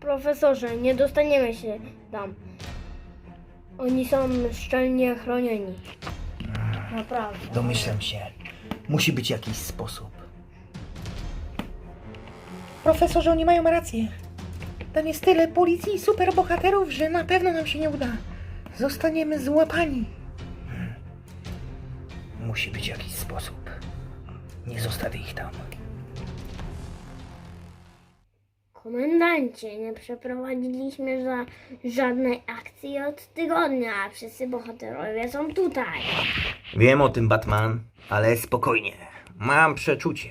profesorze, nie dostaniemy się tam. Oni są szczelnie chronieni. Naprawdę. Domyślam się. Musi być jakiś sposób. Profesorze, oni mają rację. Tam jest tyle policji i superbohaterów, że na pewno nam się nie uda. Zostaniemy złapani. Musi być jakiś sposób. Nie zostawię ich tam. Komendancie, nie przeprowadziliśmy za żadnej akcji od tygodnia, a wszyscy bohaterowie są tutaj. Wiem o tym, Batman, ale spokojnie. Mam przeczucie.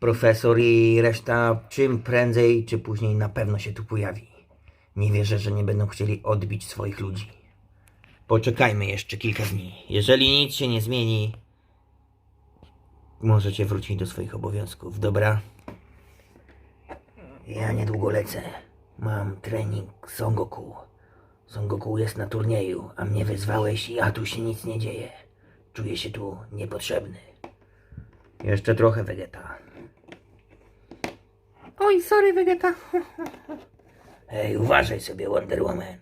Profesor i reszta czym prędzej czy później na pewno się tu pojawi. Nie wierzę, że nie będą chcieli odbić swoich ludzi. Poczekajmy jeszcze kilka dni. Jeżeli nic się nie zmieni, możecie wrócić do swoich obowiązków, dobra? Ja niedługo lecę. Mam trening Son Goku. Son Goku jest na turnieju, a mnie wezwałeś, a tu się nic nie dzieje. Czuję się tu niepotrzebny. Jeszcze trochę Vegeta. Oj, sorry, Vegeta. Hej, uważaj sobie, Wonder Woman.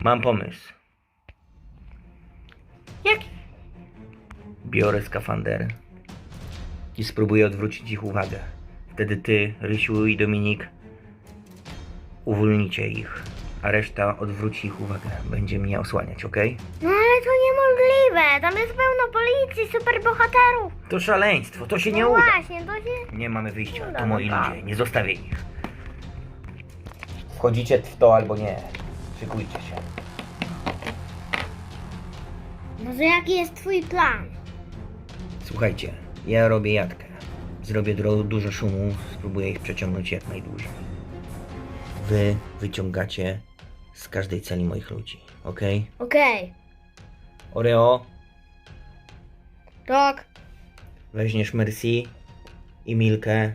Mam pomysł. Biorę skafander i spróbuję odwrócić ich uwagę. Wtedy ty, Rysiu i Dominik uwolnicie ich, a reszta odwróci ich uwagę. Będzie mnie osłaniać, ok? No ale to niemożliwe, tam jest pełno policji, superbohaterów. To szaleństwo, to się nie no uda. właśnie, to się... Nie mamy wyjścia, Uda, to no moi tak. ludzie, nie zostawię ich. Wchodzicie w to albo nie. Szykujcie się. No to jaki jest twój plan? Słuchajcie, ja robię jatkę. Zrobię dużo szumu, spróbuję ich przeciągnąć jak najdłużej. Wy wyciągacie z każdej celi moich ludzi, ok? Okej, Oreo, tak. weźmiesz Mercy i Milkę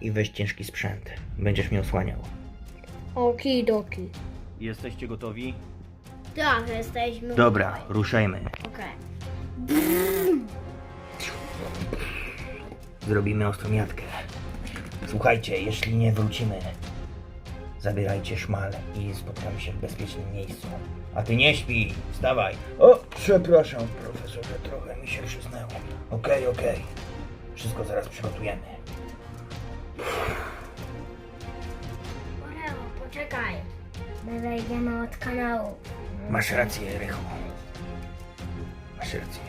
i weź ciężki sprzęt. Będziesz mnie osłaniał. Okidoki. Jesteście gotowi? Tak, jesteśmy Dobra, gotowi. ruszajmy. Okej. Zrobimy ostrą jatkę. Słuchajcie, jeśli nie wrócimy, zabierajcie szmal i spotkamy się w bezpiecznym miejscu. A ty nie śpi, wstawaj. O, przepraszam, profesorze, trochę mi się przysnęło. Okej, okej. Wszystko zaraz przygotujemy. Oreo, poczekaj. My wejdziemy od kanału. Masz rację, Rychu. Masz rację.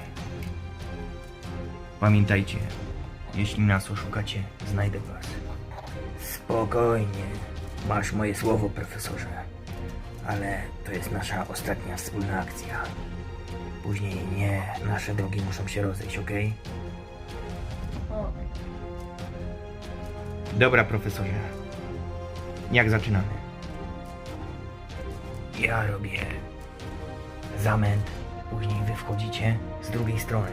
Pamiętajcie, jeśli nas oszukacie, znajdę was. Spokojnie. Masz moje słowo, profesorze. Ale to jest nasza ostatnia wspólna akcja. Później nie, nasze drogi muszą się rozejść, okej? O, Dobra, profesorze. Jak zaczynamy? Ja robię zamęt, później wy wchodzicie z drugiej strony.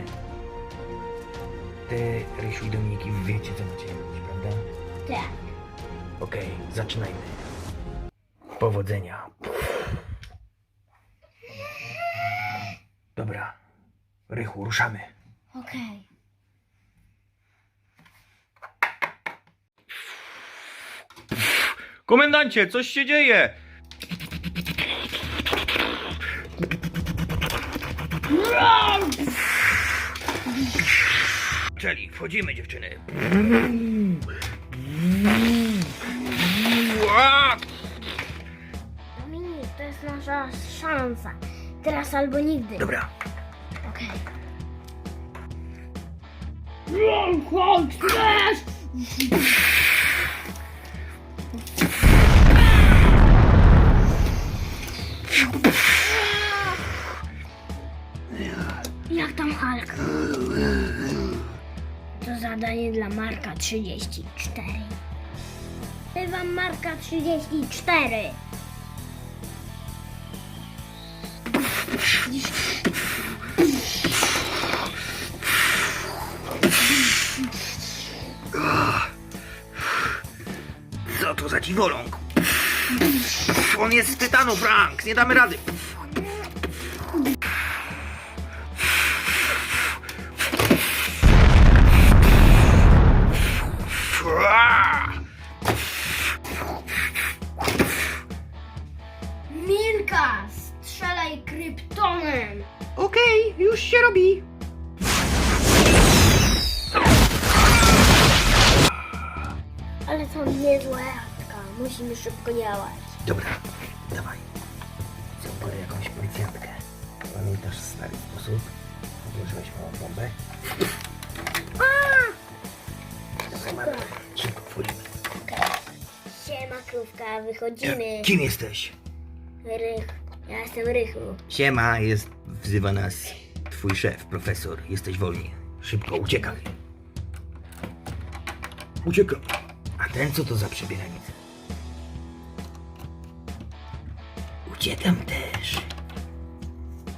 Ty, Rysiu i Dominiki wiecie, co macie robić, prawda? tak. Okej, zaczynajmy. Powodzenia. Dobra. Rychu, ruszamy. Okej. Komendancie, coś się dzieje! Czyli wchodzimy, dziewczyny. Dominik, to jest nasza szansa. Teraz albo nigdy. Dobra, Okej. Chodź! Zadanie dla Marka 34. Bywam Marka 34. co to za dziwoląg? On jest z tytanu, Frank, nie damy rady. Niezła jadka. Musimy szybko działać. Dobra, dawaj. Zaporę jakąś policjantkę. Pamiętasz stary sposób? Odłożyłeś małą bombę? Dawaj, mamy. Szybko wchodzimy. Siema krówka, wychodzimy. Kim jesteś? Rych. Ja jestem Rychu. Siema, jest, wzywa nas twój szef, profesor. Jesteś wolni. Szybko, uciekaj. Uciekam. Ten co to za przebieraniec? Uciekam też.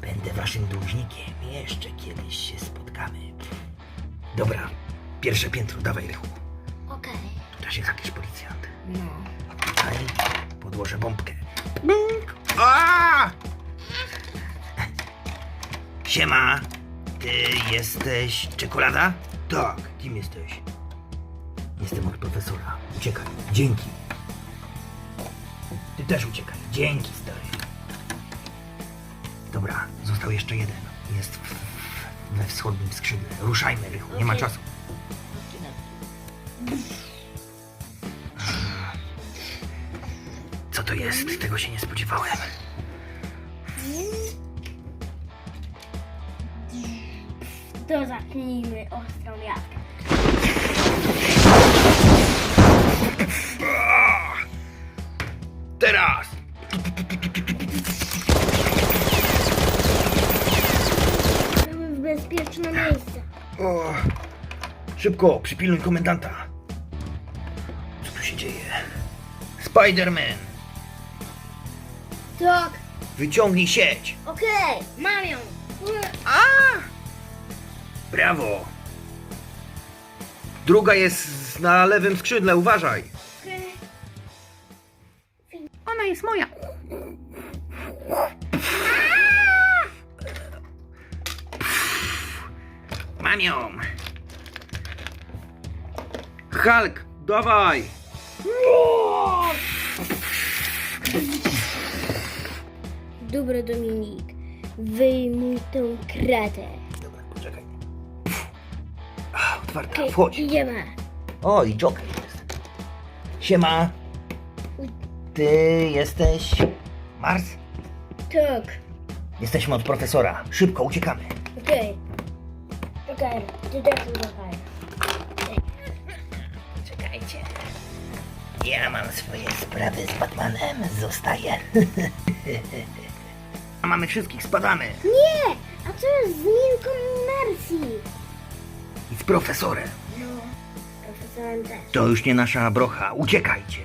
Będę waszym dłużnikiem. Jeszcze kiedyś się spotkamy. Dobra, pierwsze piętro, dawaj Rychu. Okej. Tu też jest jakiś policjant. No. Tutaj podłożę bombkę. A! Siema, ty jesteś czekolada? Tak, kim jesteś? Jestem od profesora. Uciekaj. Dzięki. Ty też uciekaj. Dzięki, stary. Dobra, został jeszcze jeden. Jest w, w, we wschodnim skrzydle. Ruszajmy, Rychu, nie ma Okej. czasu. Co to jest? Tego się nie spodziewałem. To zacznijmy ostrą jadkę. Teraz! Mamy w bezpieczne miejsce. O, szybko, przypilnuj komendanta. Co tu się dzieje? Spider-Man, Tak. wyciągnij sieć. Okej, mam ją. Brawo. Druga jest na lewym skrzydle, uważaj. Ona jest moja. Mam ją. Hulk, dawaj. Dobra, Dominik. Wyjmuj tę kratę. Dobra, poczekaj. Otwarta, Okej, wchodź. idziemy. O, i Joker jest. Siema. Ty jesteś... Mars? Tak. Jesteśmy od profesora. Szybko, uciekamy. Okej. Okej, ty też. Czekajcie. Ja mam swoje sprawy z Batmanem. Zostaję. A mamy wszystkich, spadamy. Nie! A co jest z Milką Mercy? I z profesorem. No, profesorem też. To już nie nasza brocha. Uciekajcie.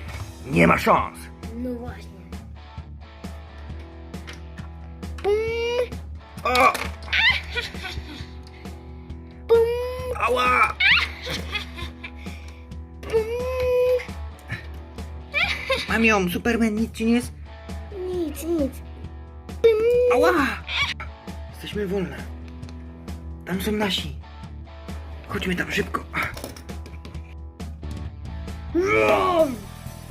Nie ma szans. No właśnie. O! Bum, Ała! bum. Mam ją, Superman, nic ci nie jest? Nic, nic. Ała! Jesteśmy wolne. Tam są nasi. Chodźmy tam szybko.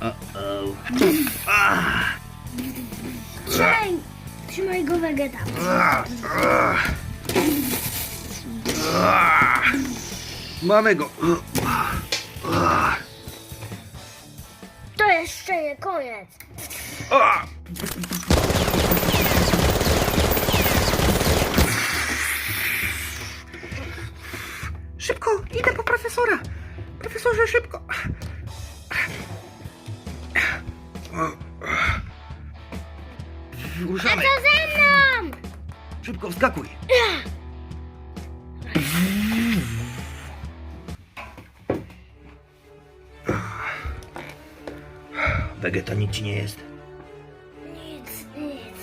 Uh-oh. Ah! Trzymaj! Trzymaj go! Ah! Mamy go. To jeszcze nie koniec. Ah! Szybko, idę po profesora. Profesorze, szybko. Ruszamy. Co ze mną? Szybko, wskakuj. Wegeta nic ci nie jest. Nic, nic.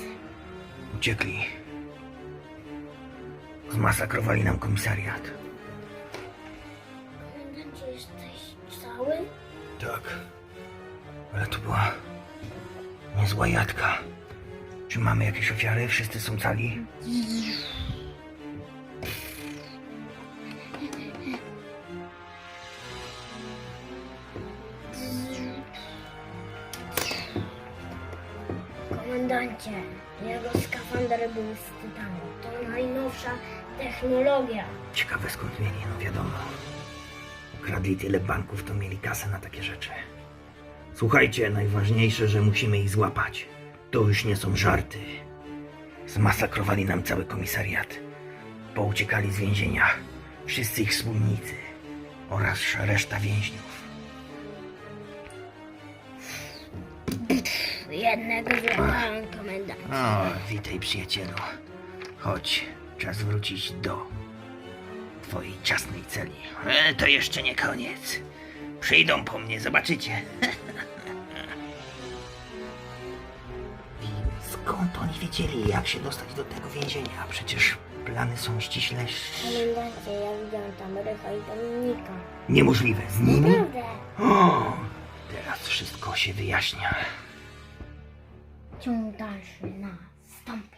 Uciekli. Zmasakrowali nam komisariat. Komendancie, jesteś cały? Tak. Ale to była niezła jadka. Czy mamy jakieś ofiary? Wszyscy są cali? Komendancie, jego skafander był z tytanu. To najnowsza technologia. Ciekawe skąd mieli, no wiadomo. Kradli tyle banków, to mieli kasę na takie rzeczy. Słuchajcie, najważniejsze, że musimy ich złapać. To już nie są żarty. Zmasakrowali nam cały komisariat. Pouciekali z więzienia. Wszyscy ich wspólnicy. Oraz reszta więźniów. Jednego złapałem komendant. O, witaj przyjacielu. Chodź, czas wrócić do twojej ciasnej celi. E, to jeszcze nie koniec. Przyjdą po mnie, zobaczycie. skąd oni wiedzieli, jak się dostać do tego więzienia? Przecież plany są ściśle... Komendancie, ja widziałem tam Rycha i Dominika. Niemożliwe. Z nimi? Naprawdę. O, teraz wszystko się wyjaśnia. Ciąg dalszy nastąpi.